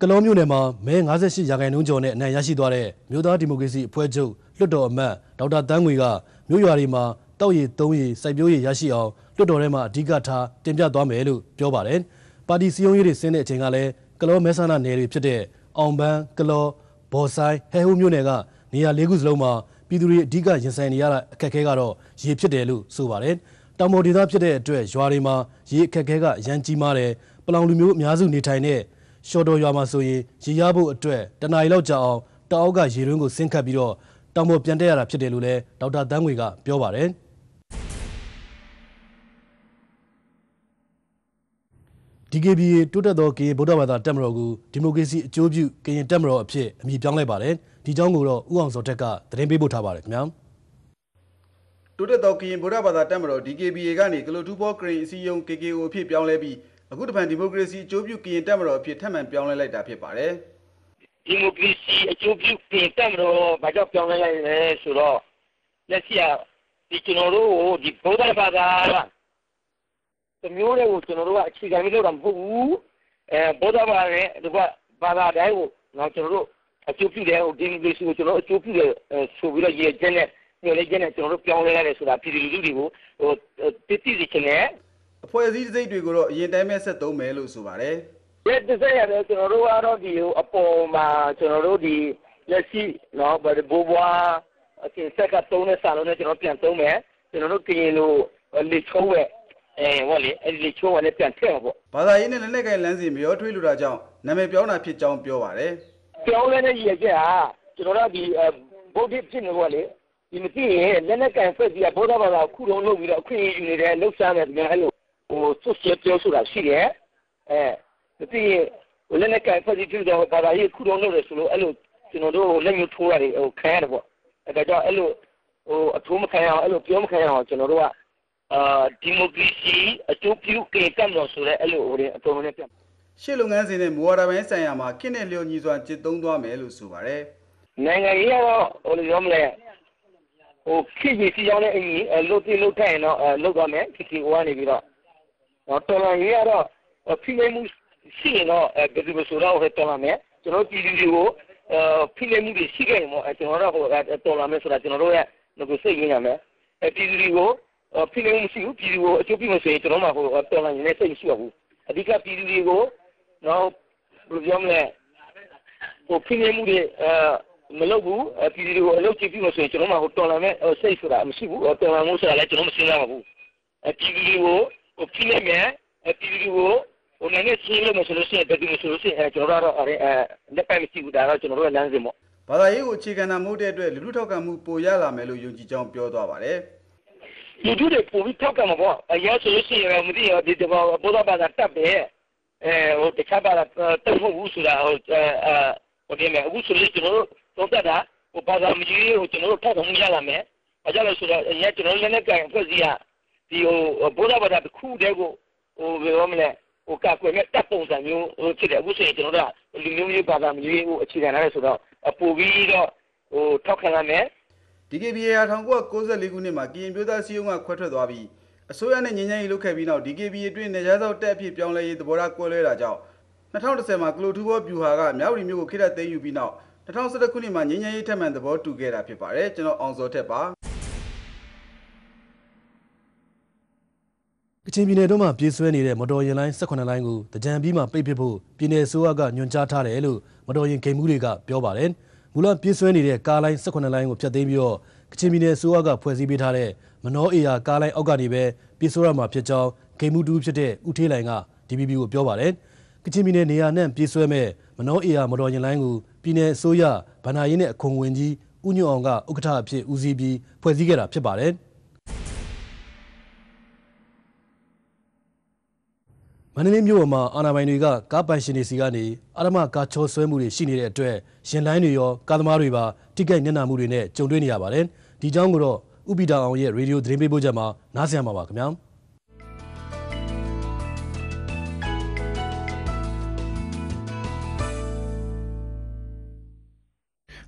ကလောမြို့နယ်မှာမဲ58ရာခိုင်နှုန်းကျော်နဲ့အနိုင်ရရှိသွားတဲ့မြို့သားဒီမိုကရေစီအဖွဲ့ချုပ်လွှတ်တော်အမတ်ဒေါက်တာတန်းငွေကမြို့ရွာတွေမှာတောက်ရည်သုံးရည်စိုက်ပျိုးရည်ရရှိအောင်လွှတ်တော်ထဲမှာအဓိကထားတင်ပြသွားမယ်လို့ပြောပါတယ်။ပါတီစည်းရုံးရေးတွေဆင်းတဲ့အချိန်ကလည်းကလောမဲဆန္ဒနယ်တွေဖြစ်တဲ့အောင်ပန်းကလောဘော်ဆိုင်ဟဲဟိုးမြို့နယ်ကနေရာလေးခုစလုံးမှာပြည်သူတွေအဓိကရင်ဆိုင်နေရတာအခက်အခဲကတော့ရေဖြစ်တယ်လို့ဆိုပါတယ်။တောင်ပေါ်ဒေသဖြစ်တဲ့အတွက်ရွာတွေမှာရေအခက်အခဲကအရန်ကြီးမားတယ်ပလောင်လူမျိုးအများစုနေထိုင်တဲ့ ရှော်တော်ရွာမှာဆိုရင်ရေရဖို့အတွက်တနအီလောက်ကြာအောင်တောင်အောက်ကရေတွင်းကိုဆင်းခတ်ပြီးတော့တောင်ပေါ်ပြန်တက်ရတာဖြစ်တယ်လို့လည်းဒေါက်တာတန်းငွေကပြောပါတယ်။ DKBA တိုးတက်သောကရင်ဗုဒ္ဓဘာသာတက်မတော်ကိုဒီမိုကရေစီအကျိုးပြုကရင်တက်မတော်အဖြစ်အမည်ပြောင်းလိုက်ပါတယ်။ဒီကြောင်းကိုတော့ဥအောင်စောတက်ကသတင်းပေးပို့ထားပါတယ်ခင်ဗျာ။တိုးတက်သောကရင်ဗုဒ္ဓဘာသာတက်မတော် DKBA ကနေကလိုထူဘော့ကရင်အစည်းအရုံး KKO အဖြစ်ပြောင်းလဲပြီး အခုတပန်ဒီမိုကရေစီအကျိုးပြုကရင်တက်မတော်အဖြစ်ထပ်မံပြောင်းလဲလိုက်တာဖြစ်ပါတယ်ဒီမိုကရေစီအကျိုးပြုပြင်တက်မလို့ဘာကြောင့်ပြောင်းလဲလိုက်လဲဆိုတော့လက်ရှိကဒီကျွန်တော်တို့ကိုဒီဗုဒ္ဓဘာသာတမျိုးလေးကိုကျွန်တော်တို့ကအခြေခံပြီးလုပ်တာမဟုတ်ဘူးအဲဗုဒ္ဓဘာသာနဲ့ဒီကဘာသာတိုင်းကိုတော့ကျွန်တော်တို့အကျိုးပြုတယ်ဟိုဒီမိုကရေစီကိုကျွန်တော်အကျိုးပြုတယ်ဆိုပြီးတော့ရည်ကျက်နဲ့ညှို့လေးကျက်နဲ့ကျွန်တော်တို့ပြောင်းလဲရတယ်ဆိုတာပြည်သူလူထုတွေကိုဟိုတည်တည်စီချင်တယ်။ အဖွဲ့အစည်းစိတ်တွေကိုတော့အရင်တိုင်းပဲဆက်သုံးမယ်လို့ဆိုပါတယ်ဒီတစ်ဆက်ရတယ်ကျွန်တော်တို့ကတော့ဒီအပေါ်မှာကျွန်တော်တို့ဒီလက်ရှိနော်ဗဘိုးဘွားအကျင့်ဆက်ကသုံးတဲ့စာလုံးနဲ့ကျွန်တော်ပြန်သုံးမယ်ကျွန်တော်တို့ကရင်လိုလေချိုးရဲ့အဲဟောလေအဲ့ဒီလေချိုးကလည်းပြန်ထည့်မှာပေါ့။ဘာသာရေးနဲ့လက်နက်ကိုင်လမ်းစဉ်မရောထွေးလူတာကြောင့်နာမည်ပြောင်းတာဖြစ်ကြောင်းပြောပါတယ်ပြောင်းလဲတဲ့ရည်ချက်ဟာကျွန်တော်တို့ဒီဗုဒ္ဓဖြစ်နေပေါ့လေဒီမသိရင်လက်နက်ကန်ဖက်ပြီးဗုဒ္ဓဘာသာခုလုံးလုပ်ပြီးတော့အခွင့်အရေးယူနေတဲ့လှုပ်ရှားနေတယ်အဲ့လို ဟိုဆွဆွပြောဆိုတာရှိတယ်အဲမသိရင်ဟိုလက်နက်ကန်ဖက်ပြီးဖြစ်တော့ဘာသာရေးခုလုံးလုပ်တယ်ဆိုလို့အဲ့လိုကျွန်တော်တို့လက်ညှိုးထိုးရတယ်ဟိုခံရတယ်ပေါ့အဲဒါကြောင့်အဲ့လိုဟိုအထိုးမခံရအောင်အဲ့လိုပြောမခံရအောင်ကျွန်တော်တို့ကအာဒီမိုကရေစီအကျိုးပြုကေကံလို့ဆိုရဲအဲ့လိုဟိုအတော်နဲ့ပြန်။ရှေ့လုပ်ငန်းစဉ်နဲ့မူဝါဒပိုင်းဆိုင်ရာမှာခင့်တဲ့လျော်ညီစွာจิตသုံးသွားမယ်လို့ဆိုပါတယ်နိုင်ငံရေးကတော့ဟိုလိုပြောမလဲဟိုခေတ်ကြီးစီရောက်တဲ့အရင်လုတ်တိလုတ်ထိုင်တော့လုတ်သွားမယ်ခေတ်ကြီးကနေပြီးတော့ တော့တော်လန်ရေးကတော့ဖိနေမှုရှိရင်တော့ဘယ်လိုဆိုတော့ဟဲ့တော်လာမယ်ကျွန်တော်ပြည်သူတွေကိုဖိနေမှုတွေရှိခဲ့ရင်တော့ကျွန်တော်တို့ဟိုတော်လာမယ်ဆိုတာကျွန်တော်တို့ရဲ့ငါစိတ်ရင်းရမယ်ပြည်သူတွေကိုဖိနေမှုရှိဘူးပြည်သူကိုအကျိုးပြုလို့ဆိုရင်ကျွန်တော်မှဟိုတော်လာရင်လည်းစိတ်မရှိဘူးအဓိကပြည်သူတွေကိုတော့ဘယ်လိုပြောမလဲဟိုဖိနေမှုတွေအဲမလုပ်ဘူးပြည်သူတွေကိုအလုပ်ကြည့်ပြီးလို့ဆိုရင်ကျွန်တော်မှဟိုတော်လာမဲ့စိတ်ဆိုတာမရှိဘူးတော်လာမှုဆိုတာလည်းကျွန်တော်မစဉ်းစားပါဘူးပြည်သူတွေကို ဟိုဖိနေမယ်ပြည်သူတွေကိုဟိုလည်းရှင်းလို့မဆိုလို့ရှိရင်ဘယ်သူမဆိုလို့ရှိရင်ကျွန်တော်တို့ကတော့အဲလက်ပိုက်မရှိဘူးဒါတော့ကျွန်တော်တို့လမ်းစဉ်ပေါ့။ဘာသာရေးကိုအခြေခံတာမဟုတ်တဲ့အတွက်လူလူထောက်ခံမှုပိုရလာမယ်လို့ယုံကြည်ကြောင်းပြောသွားပါတယ်လူထုတွေပုံပြီးထောက်ကမှာပေါ့အရင်ဆိုလို့ရှိရင်မသိရဒီတဘောဘောဓဘာသာတက်တယ်အဲဟိုတခြားဘာသာတက်ဖို့ဘူးဆိုတာဟိုအဲဟိုဒီမဲ့အခုဆိုလို့ကျွန်တော်တို့တော့တက်တာဟိုဘာသာမကြီးဟိုကျွန်တော်တို့ထောက်ခံမှုရလာမယ်ဘာကြောင့်လဲဆိုတော့အရင်ကျွန်တော်လည်းနဲ့ကန်ဖွဲ့စည်းရ ဒီဟိုဘောဓဘာသာတစ်ခုတည်းကိုဟိုဘယ်လိုမလဲဟိုကကွယ်မဲ့တက်ပုံစံမျိုးဟိုဖြစ်တယ်အခုဆိုရင်ကျွန်တော်တို့ကလူမျိုးမျိုးဘာသာမျိုးဟိုအခြေခံရတယ်ဆိုတော့ပို့ပြီးတော့ဟိုထောက်ခံရမယ်။ DKBA ဟာ1994ခုနှစ်မှာကရင်မျိုးသားစည်းရုံးကခွဲထွက်သွားပြီးအစိုးရနဲ့ငြိမ်းချမ်းရေးလုပ်ခဲ့ပြီးနောက် DKBA အတွင်းနေရာသောတက်အဖြစ်ပြောင်းလဲရေးသဘောထားကွဲလွဲတာကြောင့်2010မှာကလိုထူဘောဗျူဟာကမြောက်ရီမျိုးကိုခိရသိမ်းယူပြီးနောက်2011ခုနှစ်မှာငြိမ်းချမ်းရေးထက်မှန်သဘောတူခဲ့တာဖြစ်ပါတယ်ကျွန်တော်အောင်စောထက်ပါ ကချင်ပြည်နယ်တို့မှာပြေးဆွဲနေတဲ့မတော်ရင်လိုင်း18လိုင်းကိုတကြံပြီးမှပိတ်ပစ်ဖို့ပြည်နယ်အစိုးရကညွှန်ကြားထားတယ်လို့မတော်ရင်ဂိမ်းမှုတွေကပြောပါတယ်။မူလပြေးဆွဲနေတဲ့ကားလိုင်း18လိုင်းကိုဖျက်သိမ်းပြီးတော့ကချင်ပြည်နယ်အစိုးရကဖွဲ့စည်းပေးထားတဲ့မနောအေယာကားလိုင်းအောက်ကနေပဲပြေးဆွဲရမှာဖြစ်ကြောင်းဂိမ်းမှုတူဖြစ်တဲ့ဦးထေးလိုင်က DPP ကိုပြောပါတယ်ကချင်ပြည်နယ်နေရာနဲ့ပြေးဆွဲမဲ့မနောအေယာမတော်ရင်လိုင်းကိုပြည်내အစိုးရဗန္နာရေးနဲ့အခွန်ဝင်ကြီးဦးညွန့်အောင်ကဥက္ကဋ္ဌအဖြစ်ဦးစီးပြီးဖွဲ့စည်းခဲ့တာဖြစ်ပါတယ် မန္တလေးမြို့ပေါ်မှာအာဏာပိုင်တွေကကားပိုင်ရှင်တွေစီကနေအာရမကာချောဆွဲမှုတွေရှိနေတဲ့အတွက်ရင်လိုင်းတွေရောကားသမားတွေပါတိကျိုက်ညံ့နာမှုတွေနဲ့ကြုံတွေ့နေရပါတယ်။ဒီကြောင်းကိုတော့ဥပီတာအောင်ရဲ့ရေဒီယိုသတင်းပေးပို့ချက်မှာနားဆင်ရမှာပါခင်ဗျာ။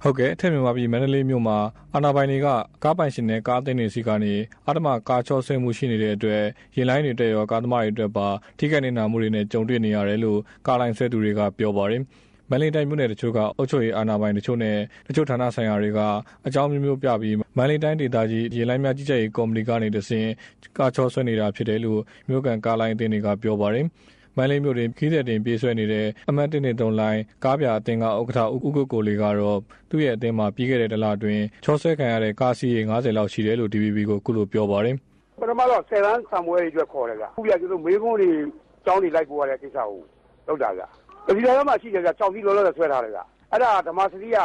ဟုတ်ကဲ့အထက်မြန်မာပြည်မန္တလေးမြို့မှာအာနာပိုင်တွေကကားပိုင်ရှင်နဲ့ကားအသင်းတွေစီကနေအာတမကားချောဆွဲမှုရှိနေတဲ့အတွက်ရင်လိုင်းတွေတက်ရောကားသမားတွေအတွက်ပါထိခိုက်နေတာမှုတွေနဲ့ကြုံတွေ့နေရတယ်လို့ကားလိုင်းဆွဲသူတွေကပြောပါတယ်မန်လေးတိုင်းမြို့နယ်တချို့ကအုပ်ချုပ်ရေးအာဏာပိုင်တချို့နဲ့တချို့ဌာနဆိုင်ရာတွေကအကြောင်းမျိုးမျိုးပြပြီးမန်လေးတိုင်းဒေသကြီးရေလိုင်းများကြီးကြပ်ရေးကော်မတီကနေတဆင့်ကားချောဆွဲနေတာဖြစ်တယ်လို့မြို့ကန်ကားလိုင်းအသင်းတွေကပြောပါတယ် မန်လေးမြို့တွင်ခီးတဲ့တင်ပြေးဆွဲနေတဲ့အမတ်တင်နေတုံလိုင်းကားပြအသင်းကဥက္ကဋ္ဌဦးကိုကိုလေးကတော့သူ့ရဲ့အသင်းမှာပြီးခဲ့တဲ့တလအတွင်းချောဆွဲခံရတဲ့ကားစီးရေ90လောက်ရှိတယ်လို့ DVB ကိုခုလိုပြောပါတယ်ပထမတော့ဆယ်တန်းဆံပွဲတွေအတွက်ခေါ်တယ်ဗျအခုပြကျွန်တော်မေးခွန်းတွေကြောင်းတွေလိုက်ပို့ရတဲ့ကိစ္စကိုလောက်တာဗျဒီလိုမှရှိတယ်ဗျ6စီးလောလောဆယ်ဆွဲထားတယ်ဗျအဲ့ဒါဓမ္မစတိက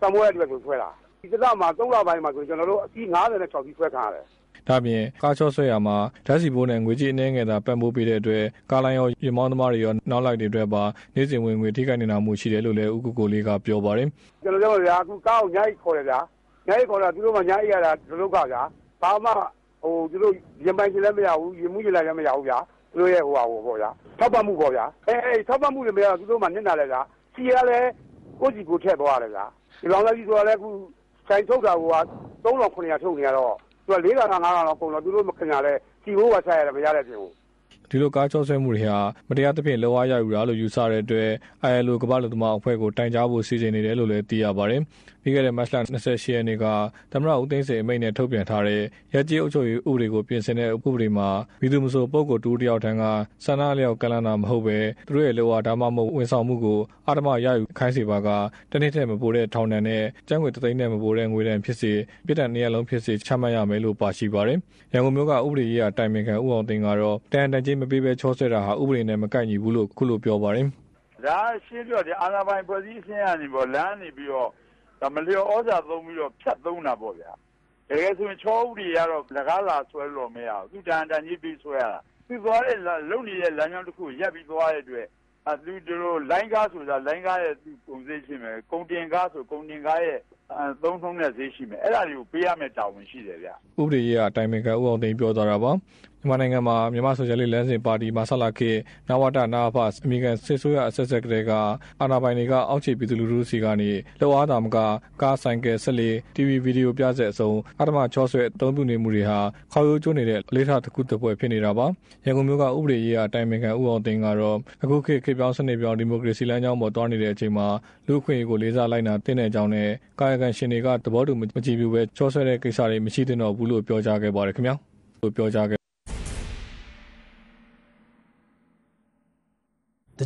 ဆံပွဲအတွက်ကိုဆွဲတာဒီတစ်လမှာ3လပိုင်းမှာဆိုကျွန်တော်တို့အစီး96စီးဆွဲခံရတယ် ဒါပြင်ကားချောဆွဲရမှာဓာတ်စီဘိုးနဲ့ငွေကြေးအနှဲငယ်သာပံ့ပိုးပေးတဲ့အတွက်ကားလိုင်းရောရေမောင်းသမားတွေရောနောက်လိုက်တွေအတွက်ပါနေ့စဉ်ဝင်ငွေထိခိုက်နေတာမှုရှိတယ်လို့လည်းဥက္ကိုကိုလေးကပြောပါတယ်ကျွန်တော်တို့ဗျာအခုကားကိုညှိုက်ခေါ်တယ်ဗျာညှိုက်ခေါ်တာသူတို့မှညှိုက်ရတာဒီလိုကဗျာဘာမှဟိုသူတို့ရင်ပိုင်ချင်လည်းမရဘူးရင်မှုချင်လည်းမရဘူးဗျာသူတို့ရဲ့ဟိုဟာဟိုပေါ့ဗျာထောက်ပံ့မှုပေါ့ဗျာအဲအဲထောက်ပံ့မှုတွေမရတော့သူတို့မှနစ်နာလဲဗျာစီရလဲကိုကြီးကိုထည့်သွားရတယ်ဗျာဒီလောင်လိုက်ကြီးဆိုတော့လည်းအခုဆိုင်ထုတ်တာက3900ထုတ်နေရတော့ သူက4000 5000လောက်ပုံတော့သူတို့မခင်ရလဲစီဘိုးကဆက်ရတယ်မရတဲ့ပြင်ကိုဒီလိုကားချောဆွဲမှုတွေဟာမတရားသဖြင့်လောအားရယူတာလို့ယူဆတဲ့အတွက် ILO ကမ္ဘာ့လူသမားအဖွဲ့ကိုတိုင်ကြားဖို့စီစဉ်နေတယ်လို့လည်းသိရပါတယ်။ ပြီးခဲ့တဲ့မတ်လ28ရက်နေ့ကသမရဦးသိန်းစိန်အမိန့်နဲ့ထုတ်ပြန်ထားတဲ့ရကြေးအုပ်ချုပ်ရေးဥပဒေကိုပြင်ဆင်တဲ့ဥပဒေမှာပြည်သူ့မဆိုပုဂ္ဂိုလ်တူတယောက်ထံကဆန္ဒလျောက်ကလန်တာမဟုတ်ပဲသူတို့ရဲ့လောအားဒါမှမဟုတ်ဝန်ဆောင်မှုကိုအာဓမရယူခိုင်းစေပါကတနေ့ထက်မပိုတဲ့ထောင်ဒဏ်နဲ့ကျန်းငွေတသိန်းနဲ့မပိုတဲ့ငွေဒဏ်ဖြစ်စေပြည်ထန်နေရာလုံးဖြစ်စေချမှတ်ရမယ်လို့ပါရှိပါတယ်။ရန်ကုန်မြို့ကဥပဒေရေးအတိုင်ပင်ခံဦးအောင်သိန်းကတော့တန်တန်ချင်းမပေးဘဲချောဆွဲတာဟာဥပဒေနဲ့မကိုက်ညီဘူးလို့ခုလိုပြောပါတယ်။ဒါရှင်းပြောတယ်အာဏာပိုင်ဖွဲ့စည်းအင်းကနေပေါ့လမ်းနေပြီးတော့ ဒါမလျော်ဩဇာသုံးပြီးတော့ဖြတ်သုံးတာပေါ့ဗျာတကယ်ဆိုရင်ချောဥပဒေကတော့လကားလာဆွဲလို့မရဘူးသူတန်တန်ကြီးပြီးဆွဲရတာသူသွားတဲ့လုံနေတဲ့လမ်းကြောင်းတစ်ခုရက်ပြီးသွားတဲ့အတွက်အဲသူတို့လိုင်းကားဆိုတာလိုင်းကားရဲ့သူကုန်စည်ရှိမယ်ကုန်တင်ကားဆိုကုန်တင်ကားရဲ့အဲသုံးဆုံးတဲ့ဈေးရှိမယ်အဲ့ဒါတွေကိုပေးရမယ့်တာဝန်ရှိတယ်ဗျဥပဒေရေးအတိုင်းပင်ကဥအောင်သိန်းပြောသွားတာပါ မြန်မာနိုင်ငံမှာမြန်မာဆိုရှယ်လစ်လမ်းစဉ်ပါတီမှာဆက်လာခေနဝတနာဖအမေရိကန်စစ်ဆိုရအဆက်ဆက်ကလေးကအာဏာပိုင်တွေကအောက်ခြေပြည်သူလူထုစီကနေလောအားတာမကကားဆိုင်ကယ်ဆက်လီ TV ဗီဒီယိုပြဆက်အစုံအာတမချောဆွဲအသုံးပြုနေမှုတွေဟာခေါ်ရိုးကျိုးနေတဲ့လေးထားတစ်ခုတစ်ပွဲဖြစ်နေတာပါရန်ကုန်မြို့ကဥပဒေရေးအတိုင်းပင်ကဥအောင်သိန်းကတော့အခုခေတ်ခေတ်ပြောင်းစနစ်ပြောင်းဒီမိုကရေစီလမ်းကြောင်းပေါ်တွားနေတဲ့အချိန်မှာလူ့အခွင့်အရေးကိုလေးစားလိုက်နာတင်တဲ့အကြောင်းနဲ့ကာယကံရှင်တွေကသဘောတူမကြည့်ဘူးပဲချောဆွဲတဲ့ကိစ္စတွေမရှိသင့်တော့ဘူးလို့ပြောကြားခဲ့ပါတယ်ခင်ဗျာလို့ပြောကြားခဲ့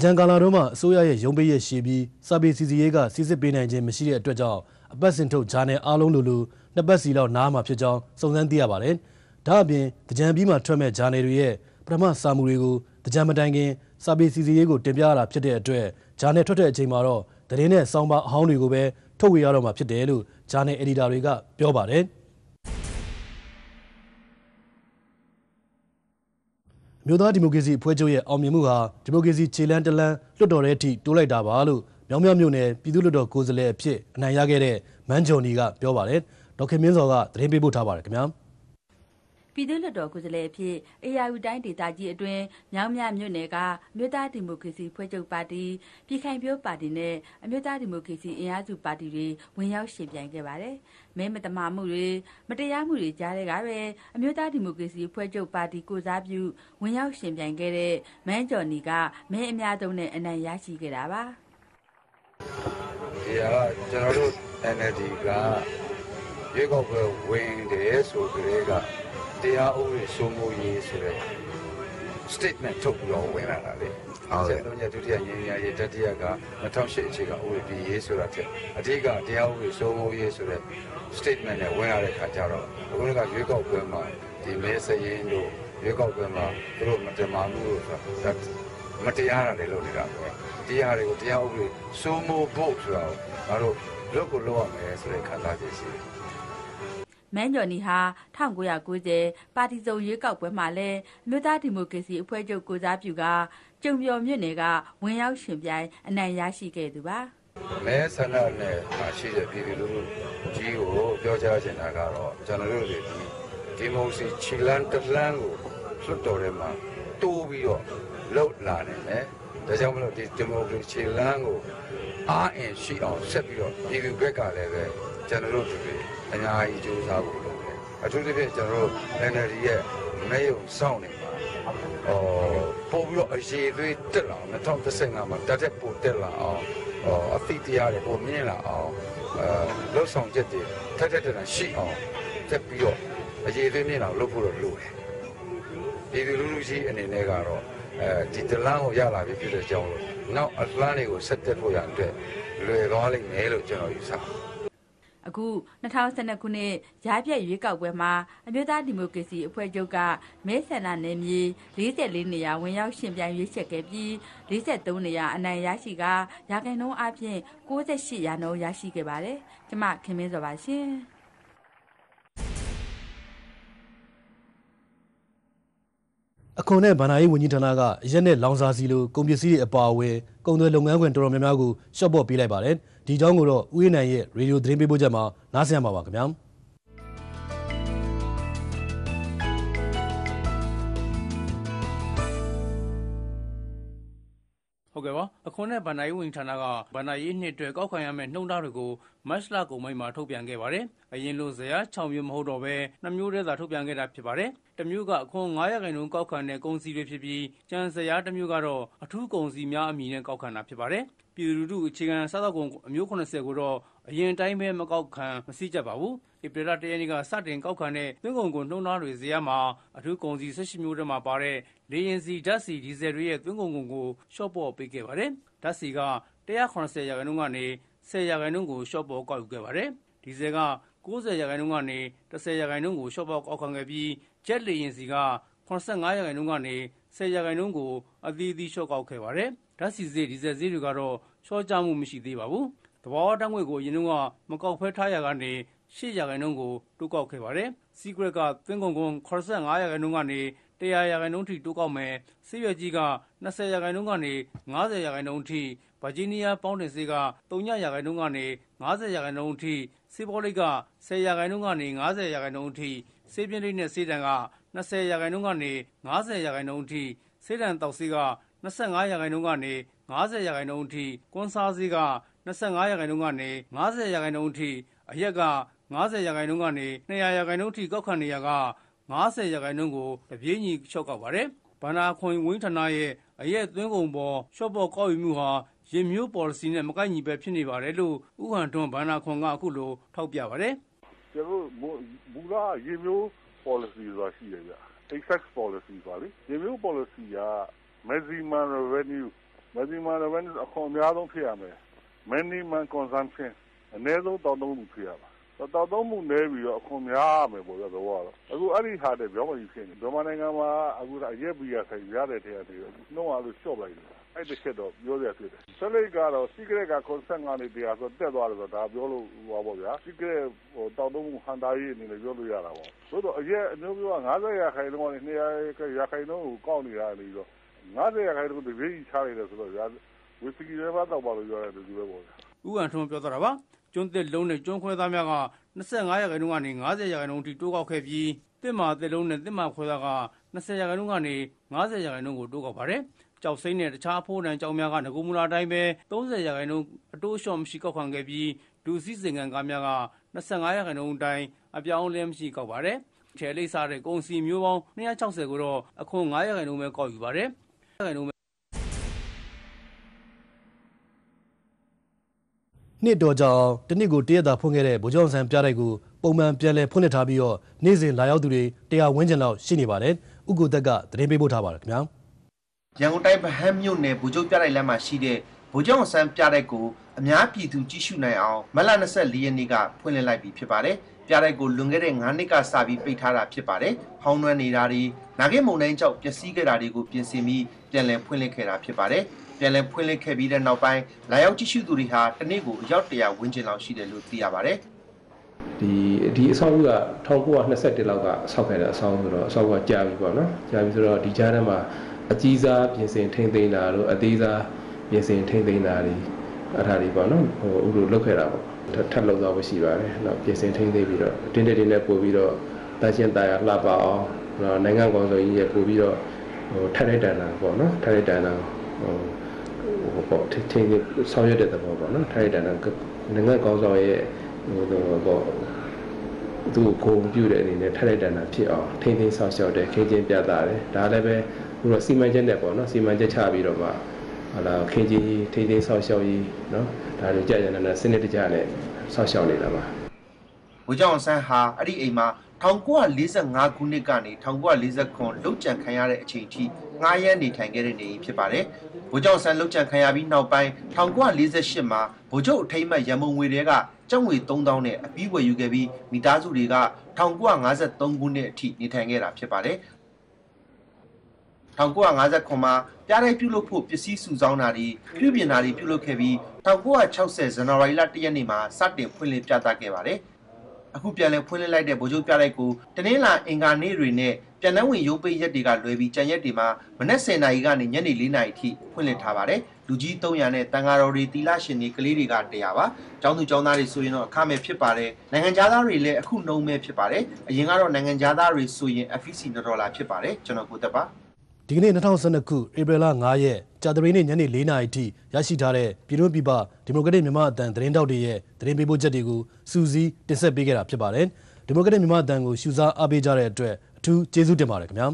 ကြံကာလာတော့မှအစိုးရရဲ့ရုံးပေးရရှည်ပြီးစာပေစီစီရေးကစစ်စစ်ပေးနိုင်ခြင်းမရှိတဲ့အတွက်ကြောင့်အပတ်စဉ်ထုတ်ဂျာနယ်အားလုံးလိုလိုနှစ်ပတ်စီလောက်နားမှာဖြစ်ကြောင်းစုံစမ်းသိရပါတယ်။ဒါအပြင်တကြံပြီးမှထွက်မဲ့ဂျာနယ်တွေရဲ့ပထမစာမူတွေကိုတကြံမတိုင်ခင်စာပေစီစီရေးကိုတင်ပြရတာဖြစ်တဲ့အတွက်ဂျာနယ်ထွက်တဲ့အချိန်မှာတော့သတင်းနဲ့စောင်းပါအဟောင်းတွေကိုပဲထုတ်ဝေရတော့မှာဖြစ်တယ်လို့ဂျာနယ်အက်ဒီတာတွေကပြောပါတယ်။ မြို့သားဒီမိုကရေစီအဖွဲ့ချုပ်ရဲ့အောင်မြင်မှုဟာဒီမိုကရေစီခြေလှမ်းတလန်းလွတ်တော်တဲ့အထိတိုးလိုက်တာပါလို့မြောင်မြောင်မြို့နယ်ပြည်သူ့လွတ်တော်ကိုယ်စားလှယ်အဖြစ်အနိုင်ရခဲ့တဲ့မန်းဂျွန်နီကပြောပါတယ်ဒေါက်ခင်မင်းစော်ကသတင်းပေးပို့ထားပါတယ်ခင်ဗျာ ပြည်သူ့လွှတ်တော်ကိုယ်စားလှယ်အဖြစ်အေယာယူတိုင်းဒေသကြီးအတွင်း မြောင်းမြမြို့နယ်ကမြို့သားဒီမိုကရေစီဖွဲ့ချုပ်ပါတီ ပြည်ခိုင်ဖြိုးပါတီနဲ့ အမျိုးသားဒီမိုကရေစီအင်အားစုပါတီတွေ ဝင်ရောက်ရှင်ပြိုင်ခဲ့ပါတယ်။မဲမတမာမှုတွေ မတရားမှုတွေကြားတဲ့ကပဲ အမျိုးသားဒီမိုကရေစီဖွဲ့ချုပ်ပါတီ ကိုစားပြု ဝင်ရောက်ရှင်ပြိုင်ခဲ့တဲ့ မန်းကျော်နီက မဲအများဆုံးနဲ့ အနိုင်ရရှိခဲ့တာပါ။ဒီကကျွန်တော်တို့ NLD က ရွေးကောက်ပွဲဝင်တယ်ဆိုကြတဲ့က တရားဥပဒေစိုးမိုးရေးဆိုတဲ့ statement ထုတ်ပြီးတော့ဝင်လာတာလေဟုတ်ကဲ့တော့ညဒုတိယရင်းရရေးတတိယက2008အခြေကဥပဒေရေးဆိုတာတဲ့အဓိကတရားဥပဒေစိုးမိုးရေးဆိုတဲ့ statement နဲ့ဝင်လာတဲ့ခါကျတော့အခုကရွေးကောက်ပွဲမှာဒီမဲစရင်တို့ရွေးကောက်ပွဲမှာသူတို့မတမာမှုလို့ဆိုတာဟမတရားတာတွေလုပ်နေတာပဲတရားတွေကိုတရားဥပဒေစိုးမိုးဖို့ဆိုတာကိုငါတို့လုပ်ကိုလုပ်ရမယ်ဆိုတဲ့ခံစားချက်ရှိတယ် မန်းကျော်နီဟာ1990ပါတီစုံရွေးကောက်ပွဲမှာလည်းအမျိုးသားဒီမိုကရေစီအဖွဲ့ချုပ်ကိုစားပြုကကျုံပြော်မြို့နယ်ကဝင်ရောက်ရှင်ပြိုင်အနိုင်ရရှိခဲ့သူပါမဲဆန္ဒနဲ့မှာရှိတဲ့ပြည်သူလူထုကြီးကိုပြောကြားချင်တာကတော့ကျွန်တော်တို့တွေဒီဒီမိုစီချီလန်တလန်ကိုလွတ်တော်ထဲမှာတိုးပြီးတော့လှုပ်လာနေတယ်ဒါကြောင့်မလို့ဒီဒီမိုကရေစီလန်ကိုအားအင်ရှိအောင်ဆက်ပြီးတော့ပြည်သူဘက်ကလည်းပဲကျွန်တော်တို့တွေ အများကြီးကြိုးစားဖို့လုပ်တယ်အထူးသဖြင့်ကျွန်တော်တို့ NLD ရဲ့မဲယုံစောင့်နေမှာဟောပို့ပြီးတော့အရေးသွေးတက်လာအောင်2015မှာတက်တဲ့ပို့တက်လာအောင်ဟောအသိတရားတွေပိုမြင်လာအောင်အဲလှုပ်ဆောင်ချက်တွေထက်ထက်ထက်ရှိအောင်တက်ပြီးတော့အရေးသွေးမြင်အောင်လုပ်ဖို့တော့လိုတယ်ပြည်သူလူထုကြီးအနေနဲ့ကတော့အဲဒီတလန်းကိုရလာပြီဖြစ်တဲ့ကြောင်းလို့နောက်အလန်းတွေကိုဆက်တက်ဖို့ရအတွက်လွယ်သွားလိမ့်မယ်လို့ကျွန်တော်ယူဆပါတယ် အခု2012ခုနှစ်ရားပြည့်ရွေးကောက်ပွဲမှာအမျိုးသားဒီမိုကရေစီအဖွဲ့ချုပ်ကမဲဆန္ဒနယ်မြေ44နေရာဝင်ရောက်ရှင်ပြိုင်ရွေးချယ်ခဲ့ပြီး43နေရာအနိုင်ရရှိကရာခိုင်နှုန်းအပြင်68ရာနှုန်းရရှိခဲ့ပါတယ်။ကျမခင်မင်းစောပါရှင်။အခွန်နဲ့ဗန္ဒာရေးဝန်ကြီးဌာနကအရက်နဲ့လောင်စာစီလိုကုန်ပစ္စည်းတွေအပါအဝင်ကုန်သွယ်လုပ်ငန်းခွင်တော်တော်များများကိုရှော့ပေါ့ပေးလိုက်ပါတယ်ဒီအကြောင်းကိုတော့ဦးအေးနိုင်ရဲ့ရေဒီယိုသတင်းပေးပို့ချက်မှာနားဆင်ရမှာပါခင်ဗျာဟုတ်ကဲ့ပါအခွန်နဲ့ဗန္ဒာရေးဝန်ကြီးဌာနကဗန္ဒာရေးနှစ်အတွက်ကောက်ခံရမယ့်နှုံသားတွေကို မတ်လကုန်ပိုင်းမှာ ထုတ်ပြန်ခဲ့ပါတယ် အရင်လိုဇရာ6မျိုး မဟုတ်တော့ဘဲ2မျိုးတည်းသာ ထုတ်ပြန်ခဲ့တာ ဖြစ်ပါတယ်တစ်မျိုးက အခွန်900ခိုင်နှုန်း ကောက်ခံတဲ့ ကုန်စည်တွေဖြစ်ပြီး ကျန်ဇရာတစ်မျိုးကတော့ အထူးကုန်စည်များ အမည်နဲ့ ကောက်ခံတာ ဖြစ်ပါတယ် ပြည်သူလူထု အခြေခံစားသောက်ကုန် အမျိုး80ကိုတော့ အရင်တိုင်းပဲ မကောက်ခံ မစည်းကြပါဘူး ဧပြီလ ၁ ရက်နေ့က စတင်ကောက်ခံတဲ့ သွင်းကုန်ကိုနှုံသားတွေဇရာမှာ အထူးကုန်စည်18မျိုးတည်းမှာပါတဲ့ လေရင်စီဓာတ်စီဒီဇယ်တွေရဲ့ သွင်းကုန်ကိုရှော့ပေါ့ပေးခဲ့ပါတယ် ဓာတ်စီက180ရာခိုင်နှုန်းကနေ 10 ရာခိုင်နှုန်းကိုရှော့ပေါ့ကောက်ယူခဲ့ပါတယ် ဒီဇယ်က 90 ရာခိုင်နှုန်းကနေ 10 ရာခိုင်နှုန်းကိုရှော့ပေါ့ကောက်ခံခဲ့ပြီး ဂျက်လေရင်စီက85ရာခိုင်နှုန်းကနေ10ရာခိုင်နှုန်းကို အသီးသီးရှော့ကောက်ခဲ့ပါတယ်ဓာတ်စီဈေး ဒီဇယ်ဈေးတွေကတော့ရှော့ချမှုမရှိသေးပါဘူးတဘာဝတန်းငွေကို အရင်ကမကောက်ဖဲထားရကနေ8ရာခိုင်နှုန်းကို တိုးကောက်ခဲ့ပါတယ်။ Secret ကသွင်းကုန်ကုန်85ရာခိုင်နှုန်းကနေ100ရာခိုင်နှုန်းထိ တိုးကောက်မယ်။ဆေးရွက်ကြီးက20ရာခိုင်နှုန်းကနေ90ရာခိုင်နှုန်းထိ ဗာဂျီးနီးယား ပေါင်းတင်ဆေးက3ရာခိုင်နှုန်းကနေ90ရာခိုင်နှုန်းထိ ဆေးဘောလိတ်က10ရာခိုင်နှုန်းကနေ90ရာခိုင်နှုန်းထိ ဆေးပြင်းလေးနဲ့ ဆေးတံက20ရာခိုင်နှုန်းကနေ90ရာခိုင်နှုန်းထိ ဆေးတံတောက်ဆေးက25ရာခိုင်နှုန်းကနေ90ရာခိုင်နှုန်းထိ ကွန်ဆာဆေးက25ရာခိုင်နှုန်းကနေ90ရာခိုင်နှုန်းထိ အရက်က90ရာခိုင်နှုန်းကနေ200ရာခိုင်နှုန်းထိ ကောက်ခံနေရက90ရာခိုင်နှုန်းကို တပြေးညီ လျှော့ကောက်ပါတယ်။ဘာနာခွန်ဝင်းဌာနရဲ့ အရက်သွင်းကုန်ပေါ်ရှော့ပေါ်ကောက်ယူမှုဟာ ရင်မျိုး policy နဲ့ မကိုက်ညီပဲဖြစ်နေပါတယ်လို့ဥဟန်ထွန်းဘာနာခွန်က အခုလို ထောက်ပြပါတယ် ကျွန်တော်မူလာရေမျိုး policy ဆိုတာ ရှိတယ်ဗျ excess policy ပါလေရေမျိုး policy က maximum revenue maximum revenue အခွန်အများဆုံးဖြစ်ရမယ် minimum consumption အနည်းဆုံးတောင်းတမှု ဖြစ်ရပါတောက်သုံးမှုနည်းပြီးတော့ အခွန်များရမယ်ပေါ့ဗျာတော့ကတော့ အခု အဲ့ဒီဟာတဲ့ ပြောမှကြီးဖြစ်နေမြန်မာနိုင်ငံမှာအခုအရက်ဘီယာဆိုင် ရတဲ့ထဲကနေ နှုံးအားလို့ရှော့လိုက်တယ် အဲ့ဒီချက်တော့ပြောရဖြစ်တယ်ဆက်လိုက်ကတော့ secret က85နေ တရားဆိုတက်သွားတယ်ဆိုတော့ဒါပြောလို့ဟောပေါ့ဗျာ secret ဟိုတောက်သုံးမှုဟန်တာရေးအနေနဲ့ပြောလို့ရတာပေါ့သို့တော့အရက်အမျိုးမျိုးက90ရာခိုင်နှုန်းကနေ200ရာခိုင်နှုန်းကိုကောက်နေတာလေတော့90ရာခိုင်နှုန်းတပြေးကြီးချလိုက်တယ်ဆိုတော့ဝီစကီလည်းမတော့ပါလို့ပြောရတယ်ဒီလိုပဲပေါ့ဗျာ။ဥဟန်ထွန်းပြောသွားတာပါ။ကျွန်းသစ်လုံးနဲ့ကျွန်းခွဲသားများက25ရာခိုင်နှုန်းကနေ90ရာခိုင်နှုန်းထိတိုးကောက်ခဲ့ပြီးတစ်မာသစ်လုံးနဲ့တစ်မာခွဲသားက20ရာခိုင်နှုန်းကနေ90ရာခိုင်နှုန်းကိုတိုးကောက်ပါတယ်။ ကြောက်စိမ့်နဲ့ တခြားဖိုးတန်ကြောင်များကငကူမူလာတိုင်းပဲ30ရာခိုင်နှုန်း အတိုးလျှော့မရှိ ကောက်ခံခဲ့ပြီး ဒူစီစင်ကန်ကားများက25ရာခိုင်နှုန်းအတိုင်း အပြောင်းအလဲမရှိ ကောက်ပါတယ်။ထဲလိပ်စားတဲ့ ကုန်စီမျိုးပေါင်း260ကိုတော့ အခွန်9ရာခိုင်နှုန်းပဲ ကောက်ယူပါတယ်။ရာခိုင်နှုန်းနှစ်တော်ကြောင်တနစ်ကိုတရက်တာဖွင့်ခဲ့တဲ့ ဗိုလ်ချုပ်အောင်ဆန်းပြတိုက်ကို ပုံမှန်ပြန်လည်ဖွင့်လှစ်ထားပြီးတော့ နေ့စဉ်လာရောက်သူတွေတရားဝန်းကျင်လောက်ရှိနေပါတယ်ဥက္ကိုသက်က သတင်းပေးပို့ထားပါတယ်ခင်ဗျာ ရန်ကုန်တိုင်းဗဟန်းမြို့နယ်ဗိုလ်ချုပ်ပြတိုက်လမ်းမှာရှိတဲ့ဗိုလ်ချုပ်အောင်ဆန်းပြတိုက်ကိုအများပြည်သူကြည့်ရှုနိုင်အောင်မတ်လ24ရက်နေ့ကဖွင့်လှစ်လိုက်ပြီဖြစ်ပါတယ်။ပြတိုက်ကိုလွန်ခဲ့တဲ့9နှစ်ကစပြီးပိတ်ထားတာဖြစ်ပါတယ်။ဟောင်းနှွမ်းနေတာတွေနာဂစ်မုန်တိုင်းကြောင့်ပျက်စီးခဲ့တာတွေကိုပြင်ဆင်ပြီးပြန်လည်ဖွင့်လှစ်ခဲ့တာဖြစ်ပါတယ်ပြန်လည်ဖွင့်လှစ်ခဲ့ပြီးတဲ့နောက်ပိုင်းလာရောက်ကြည့်ရှုသူတွေဟာတနေ့ကိုအယောက်100ဝန်းကျင်လောက်ရှိတယ်လို့သိရပါတယ်ဒီဒီအဆောက်အဦက1921လောက်ကဆောက်ခဲ့တဲ့အဆောက်အဦဆိုတော့အဆောက်အဦကကြာပြီပေါ့နော်ကြာပြီဆိုတော့ဒီကြားထဲမှာ အကြီးစားပြင်ဆင်ထိမ့်သိမ်းတာတို့အသေးစားပြင်ဆင်ထိမ့်သိမ်းတာတွေအဲ့ဒါတွေပေါ့နော်ဟိုဥလိုလုပ်ခဲ့တာပေါ့ထပ်လောက်သွားဖို့ရှိပါတယ်နော်ပြင်ဆင်ထိမ့်သိမ်းပြီးတော့တင်းတက်တင်းနဲ့ပို့ပြီးတော့တန်ရှင်းတရားလှပအောင်နော်နိုင်ငံကောင်စီကြီးရပို့ပြီးတော့ဟိုထက်လိုက်တန်တာပေါ့နော်ထက်လိုက်တန်တာဟိုဟိုပေါ့ထိန်းဆောင်ရွက်တဲ့သဘောပေါ့နော်ထက်လိုက်တန်တာနိုင်ငံကောင်စီရဲ့ဟိုပေါ့သူ့ကိုဂုံပြတဲ့အနေနဲ့ထက်လိုက်တန်တာဖြစ်အောင်ထိန်းသိမ်းဆောက်ရှောက်တဲ့ခင်းချင်းပြသတယ်ဒါလည်းပဲ ဟိုတော့စီမံချက်နဲ့ပေါ့နော်စီမံချက်ချပြီးတော့မှဟာလာခင်းချင်းထိန်းသိမ်းဆောက်ရှောက်ရေးနော်ဒါတွေကြာကြာနာစနစ်တကျနဲ့ဆောက်ရှောက်နေတာပါ။ဗိုလ်ချုပ်အောင်ဆန်းဟာအဲ့ဒီအိမ်မှာ1945ခုနှစ်ကနေ1949လုတ်ကြံခံရတဲ့အချိန်ထိငှားရမ်းနေထိုင်ခဲ့တဲ့နေအိမ်ဖြစ်ပါတယ်။ဗိုလ်ချုပ်အောင်ဆန်းလုတ်ကြံခံရပြီးနောက်ပိုင်း1948မှာဗိုလ်ချုပ်အထိမ်းအမှတ်ရန်ပုံငွေတွေကကျပ်ငွေ3000နဲ့အပြီးဝယ်ယူခဲ့ပြီးမိသားစုတွေက1953ခုနှစ်အထိနေထိုင်ခဲ့တာဖြစ်ပါတယ်။ 1959မှာပြားတိုင်းပြုလုပ်ဖို့ပစ္စည်းစုဆောင်းတာတွေပြုပြင်တာတွေပြုလုပ်ခဲ့ပြီး1960ဇန်နဝါရီလ1ရက်နေ့မှာစတင်ဖွင့်လှစ်ပြသခဲ့ပါတယ်။အခုပြန်လည်ဖွင့်လှစ်လိုက်တဲ့ဗိုလ်ချုပ်ပြလိုက်ကိုတနင်္လာအင်္ဂါနေ့တွေနဲ့ပြန်နှံဝင်ရုံးပိတ်ရက်တွေကလွယ်ပြီးကြံရက်တွေမှာမနက်10:00နာရီကနေညနေ4:00နာရီထိဖွင့်လှစ်ထားပါတယ်။လူကြီး300နဲ့တန်ဃာတော်တွေတီလာရှင်တွေကလေးတွေက100ပါ။ကျောင်းသူကျောင်းသားတွေဆိုရင်တော့အခမဲ့ဖြစ်ပါတယ်။နိုင်ငံသားတွေလည်းအခုနှုံမဲ့ဖြစ်ပါတယ်။အရင်ကတော့နိုင်ငံသားတွေဆိုရင် FEC ဒေါ်လာဖြစ်ပါတယ်။ကျွန်တော်ကိုသက်ပါ ဒီကနေ့2012ခုဧပြီလ9ရက်ကြာသပတေးနေ့ညနေ4:00နာရီထိရရှိထားတဲ့ပြည်တွင်းပြည်ပဒီမိုကရက်တစ်မြန်မာအသံသတင်းတောက်တွေရဲ့သတင်းပေးပို့ချက်တွေကိုစူးစီးတင်ဆက်ပေးခဲ့တာဖြစ်ပါတယ်ဒီမိုကရက်တစ်မြန်မာအသံကိုရှုစားအားပေးကြတဲ့အတွက်အထူးကျေးဇူးတင်ပါတယ်ခင်ဗျာ